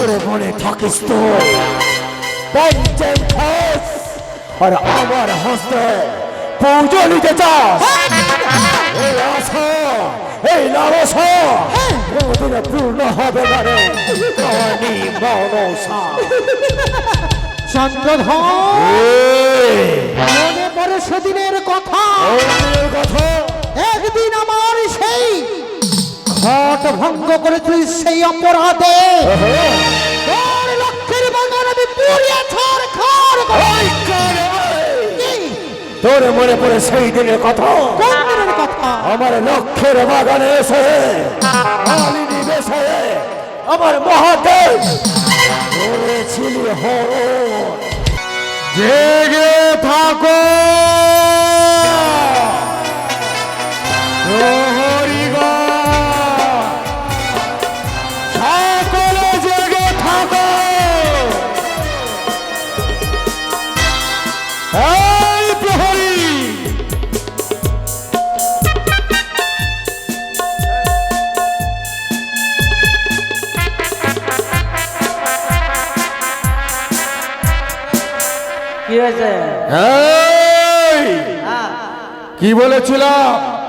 করে মনে থাকিস তো। আর আমার হস্তে পুজো নিতে চাস। এই আশা এই লালসা কোনদিনে পূর্ণ হবে না রে। কানি মনসা। চন্দ্রধর মনে পড়ে সেদিনের কথা। কথা। একদিন আমার সেই ঘট ভঙ্গ করেছিস সেই অপরাধে। পুড়িয়ে কারে। তোর মনে পড়ে সেই দিনের কথা? কোন দিনের কথা? আমার লক্ষ্যের বাগানে এসে মালিনী বেশে আমার মহাদেব করেছিলি জেগে থাকো।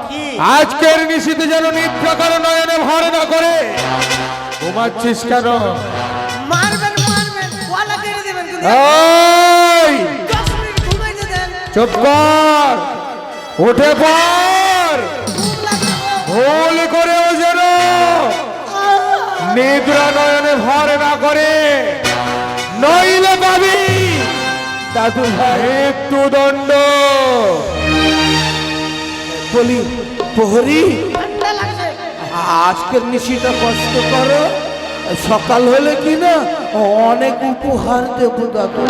কি? আজকের নিশীতে যেন নিদ্রাকার নয়নে ভর না করে। ঘুমাচ্ছিস কেন? চুপ কর। উঠে পর ভুল করেও যেন নিদ্রা নয়নে ভর না করে। নইলে পাবি। দাদু মৃত্যুদণ্ড বলি প্রহরী আজকের নিশিটা কষ্ট করো। সকাল হলে কি না অনেক উপহার দেব দাদু।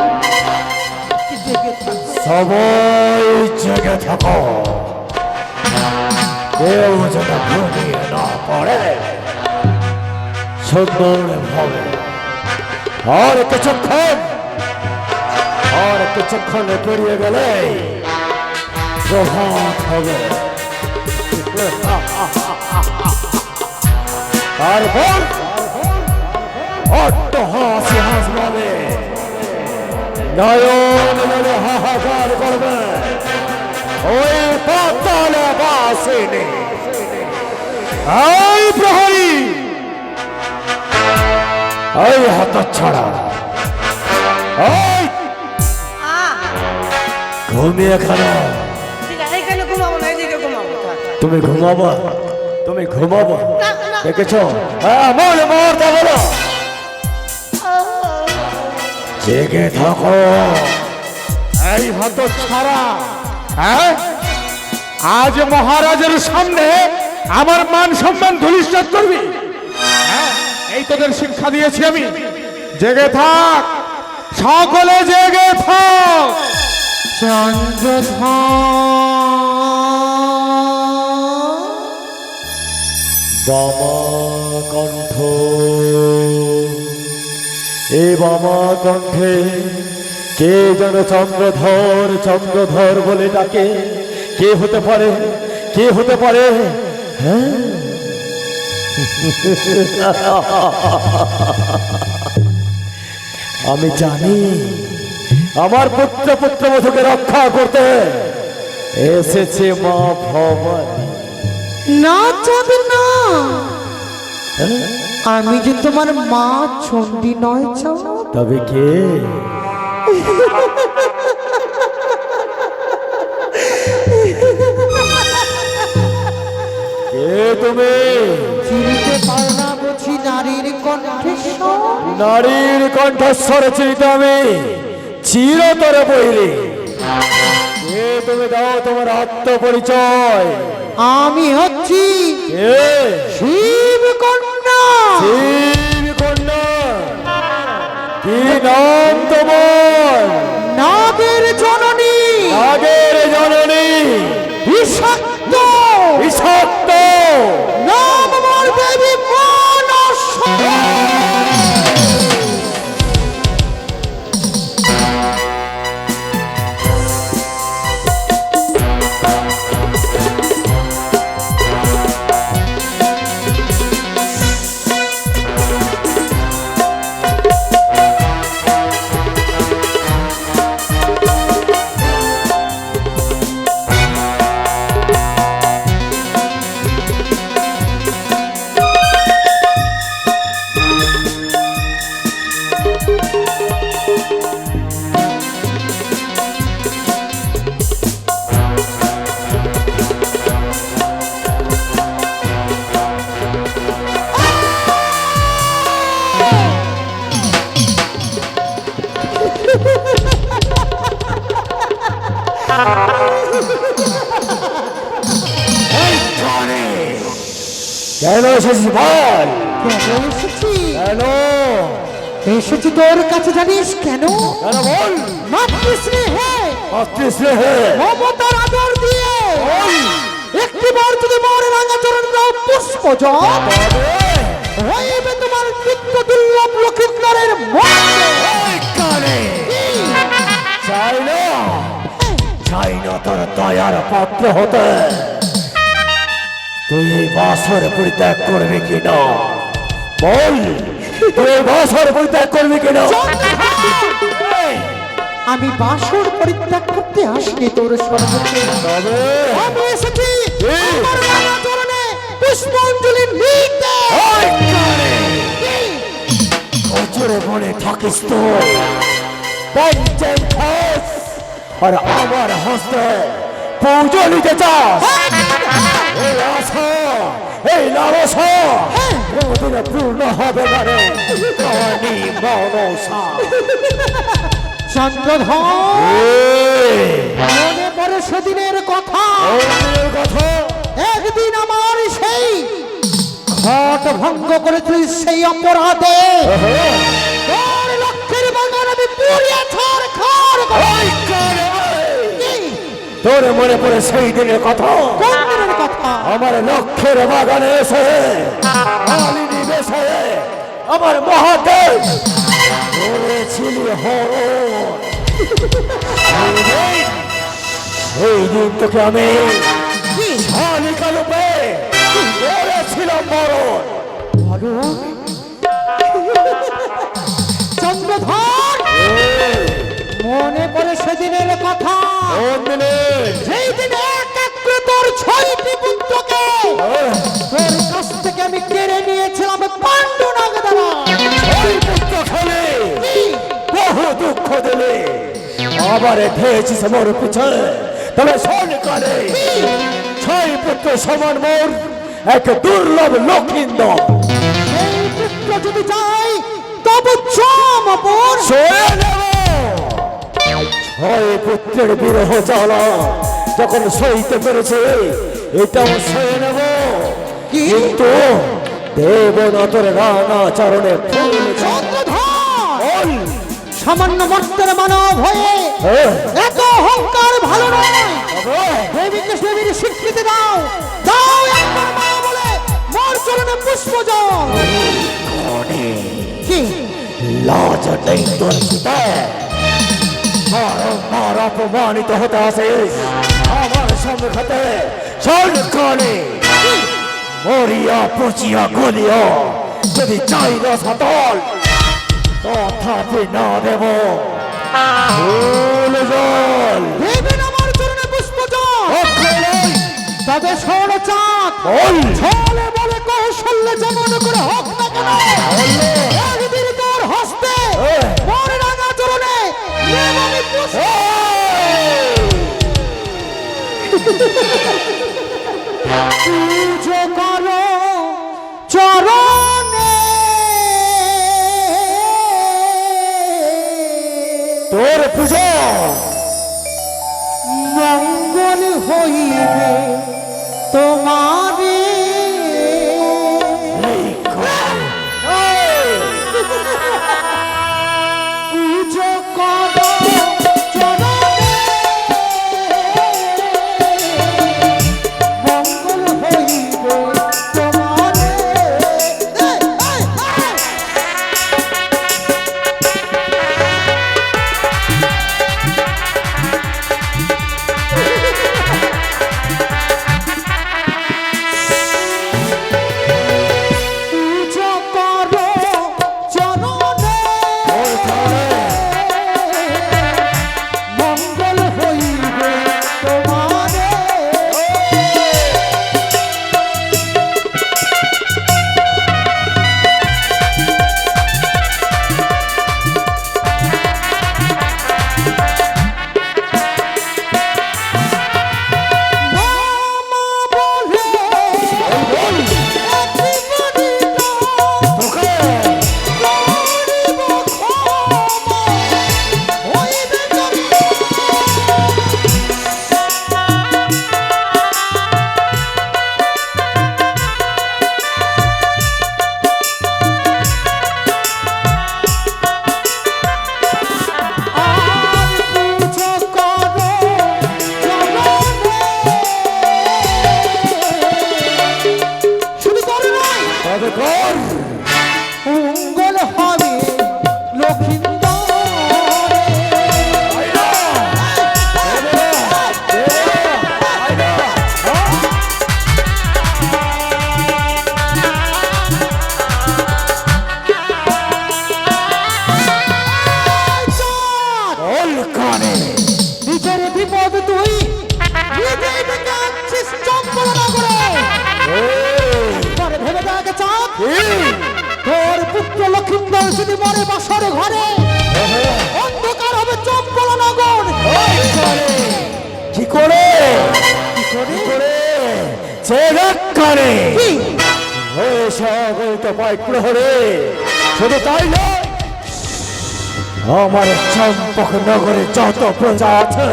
সবাই জেগে থাকো। কেউ যেন ঘুমিয়ে না পড়ে। সুন্দর ভাবে। আর কিছুক্ষণ আর কিছুক্ষণ পেরিয়ে গেলে প্রভাত হবে। তারপর অট্ট হাসি হাসবে নয়ন নলে হাহাকার করবে ওই পাতালে বাসিনি এই প্রহরী এই হাত ছাড়া এই ঘুমিয়ে খানো। তুমি ঘুমাবো। তুমি ঘুমাবো। দেখেছ? হ্যাঁ জেগে থাকো। এই হাত ছাড়া হ্যাঁ? আজ মহারাজের সামনে আমার মান সম্মান ধুলিশ্বাস করবি। হ্যাঁ? এই তোদের শিক্ষা দিয়েছি আমি। জেগে থাক। সকলে জেগে থাক। বামা কণ্ঠ এ বামা কণ্ঠে কে যেন চন্দ্রধর চন্দ্রধর বলে ডাকে। কে হতে পারে, কে হতে পারে? হ্যাঁ? আমি জানি আমার পুত্র পুত্র বধূকে রক্ষা করতে এসেছে মা ভবানী। না যাবে না। আমি যে তোমার মা চণ্ডী নয় চাও। তবে কে? কে তুমি? চিনতে পারো না বুঝি নারীর কণ্ঠস্বর। নারীর কণ্ঠস্বর চিনিত আমি চিরতরে বইরে কে তুমি দাও তোমার আত্মপরিচয়। আমি হচ্ছি শিব কন্যা শিব কন্যা কি নাম তোমার? নাগের জননী। নাগের জননী। বিষাক্ত। বিষাক্ত। কেন এসেছিস বল কেন? এসেছি কেন এসেছি তোর কাছে জানিস কেন? কেন বল? মাতৃস্নেহে। অস্ত্রী মমতার আদর দিয়ে। একটি বার যদি মরে রাঙা চরণ দাও পুষ্প জল। হইবে তোমার নিত্য দুর্লভ লক্ষিন্দারের চাই না। চাই না তোর দয়ার পাত্র হতে। তুই এই বাসর পরিত্যাগ করবি কিনা বল তুই এই বাসর পরিত্যাগ করবি কিনা আমি বাসর পরিত্যাগ করতে আসিনি তোর তবে আমি এসেছি। আমার চরণে পুষ্পাঞ্জলি নিতে। কানে থাকিস তো। পঞ্চম আর আমার হস্তে পুজো নিতে চাস। এই আশা এই লালসা কোনদিনে পূর্ণ হবে না রে। কানি মনসা। চন্দ্রধর মনে পড়ে সেদিনের কথা। কথা। একদিন আমার সেই ঘট ভঙ্গ করেছিস সেই অপরাধে। লক্ষ্যের বাগান আমি পুড়িয়ে ছাড় খাড় তোর মনে পড়ে সেই দিনের কথা। আমার লক্ষ্যের বাগানে এসে বেশে আমার মহাদেব করেছিলি দিন তোকে আমি শালিকা রূপে করেছিলাম মরণ। চন্দ্রধর মনে পড়ে সেদিনের কথা। কোন দিনে ছয়টি পুত্রকে তোর কাছ থেকে আমি কেড়ে নিয়েছিলাম পাণ্ডু নাগ দ্বারা। ওই পুত্র খেলে বহু দুঃখ দিলে। আবার ধেয়েছিস মোর পিছনে তবে কালে ছয় পুত্র সমান মোর এক দুর্লভ লক্ষিন্দর সেই পুত্র যদি চাই তবে চম অপর ছয় পুত্রের বিরহ জ্বালা। যখন সইতে পেরেছে এটাও সয়ে নেব। কিন্তু দেব না তোর রানা চরণে। সামান্য মর্তের মানব হয়ে হ্যাঁ, এত অহংকার ভালো নয়। দেবীকে দেবীর স্বীকৃতি দাও। দাও একবার মা বলে মোর চরণে পুষ্প জল। কি? লাজ নেই তোর বারংবার অপমানিত হতে আসিস। সম্মুখতে কানে মরিয়া পচিয়া গলিয়া যদি চাই না সাতল তথাপি না দেব। ফুল জল। দেবেন আমার চরণে পুষ্প জল। অক্ষয় তবে চাঁদ। ছলে বলে কৌশল্যে যেমন করে হোক না কেন একদিন তোর হস্তে। রাঙা চরণে পুষ্প পুজো করো চরণে করে। প্রহরে শুধু তাই নয় আমার চম্পক নগরে যত প্রজা আছে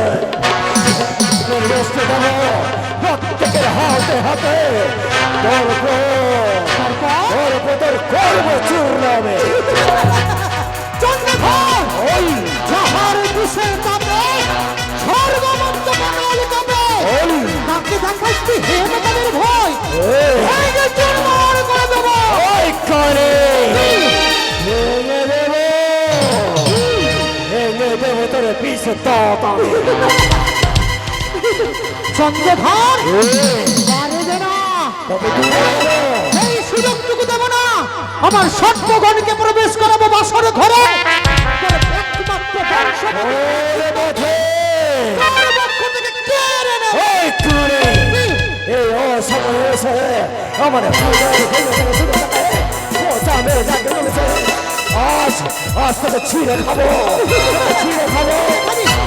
প্রত্যেকের হাতে হাতে। গর্ব গর্ব তোর কর্ম চূর্ণাবে চন্দ্রধর ওই যাহার দুষের তাপে স্বর্গ দেখাস তুই হেমকালের ভয়। এই, চুরমার করে দেবো। ওই করে। ভেঙে দেব। ভেঙে দেব তোর পিছে তাতা। চন্দ্রধর পারবে না। তবে বলো, সুযোগটুকু দেব না। আমার সর্বগণকে প্রবেশ করাবো বাসরে ঘরে। একমাত্র অসময়ে এসে আমার হৃদয় ভেঙে ভেঙে শুরু করে পচা মেরে যাকে বলেছে আজ আজ তোকে ছিঁড়ে খাব তোকে ছিঁড়ে খাব আরে, আয়, আয়,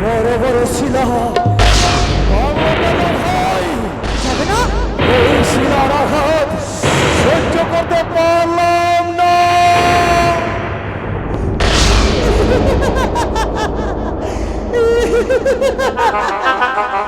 বড় বড় শিলা যাবে না এই শিলার আঘাত সহ্য করতে পারলাম না বড়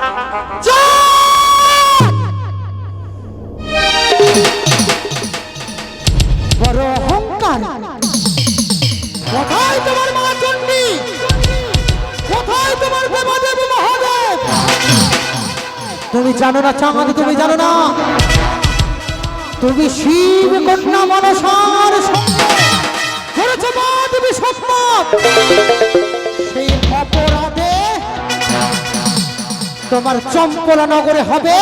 তুমি জানো না চাঁদ, তুমি জানো না। তুমি শিব কন্যা মনসার তুমি সেই অপরাধে তোমার চম্পলা নগরে হবে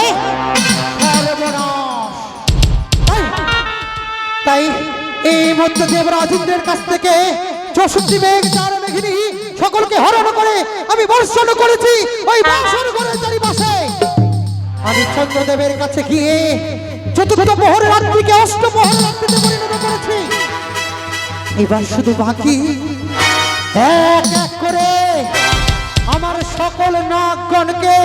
তাই এই মধ্য দেবরাজেন্দ্রের কাছ থেকে চৌষট্টি মেঘ, চার মেঘিনী সকলকে হরণ করে আমি বর্ষণ করেছি, ওই বর্ষণ করে আমি চন্দ্রদেবের কাছে গিয়ে চতুর্থ প্রহরের রাত্রিকে অষ্টপ্রহর রাত্রিতে পরিণত করেছি। এবার শুধু বাকি এক এক করে আমার সকল নাগগণকে